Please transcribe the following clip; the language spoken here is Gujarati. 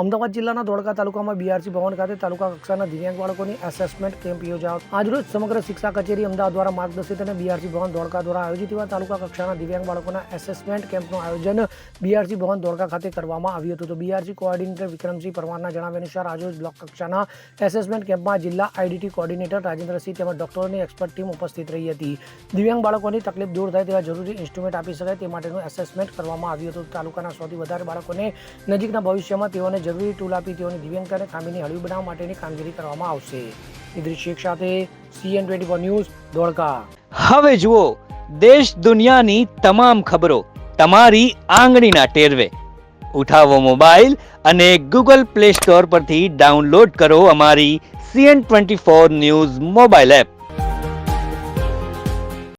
અમદાવાદ જિલ્લાના ધોળકા તાલુકામાં બીઆરસી ભવન ખાતે તાલુકા કક્ષાના દિવ્યાંગ બાળકોની એસેસમેન્ટ કેમ્પ યોજાયો. આજરોજ સમગ્ર શિક્ષા કચેરી અમદાવાદ દ્વારા માર્ગદર્શિત અને બીઆરસી ભવન ધોળકા દ્વારા આયોજિત એવા તાલુકા કક્ષાના દિવ્યાંગ બાળકોના એસેસમેન્ટ કેમ્પનું આયોજન બીઆરસી ભવન ધોળકા ખાતે કરવામાં આવ્યું હતું. તો બીઆરસી કોઓર્ડિનેટર વિક્રમસિંહ પરમારના જણાવ્યા અનુસાર આજરોજ બ્લોક કક્ષાના એસેસમેન્ટ કેમ્પમાં જિલ્લા આઈડીટી કોઓર્ડિનેટર રાજેન્દ્રસિંહ તેમજ ડોક્ટરોની એક્સપર્ટ ટીમ ઉપસ્થિત રહી હતી. દિવ્યાંગ બાળકોની તકલીફ દૂર થાય તેવા જરૂરી ઇન્સ્ટ્રુમેન્ટ આપી શકાય તે માટેનું એસેસમેન્ટ કરવામાં આવ્યું હતું. તાલુકાના સૌથી વધારે બાળકોને નજીકના ભવિષ્યમાં તેઓને જરૂરી ટૂલ આપી તેઓની દિવ્યાંગતા ખામીને હળવી બનાવવા માટેની કામગીરી કરવામાં આવશે. ઇદ્રિસ શેખ સાથે CN twenty four news Dholka. હવે જુઓ, દેશ દુનિયાની તમામ ખબરો તમારી આંગળીના ટેરવે. ઉઠાવો મોબાઈલ અને ગૂગલ પ્લે સ્ટોર પરથી ડાઉનલોડ કરો અમારી CN twenty four news mobile app.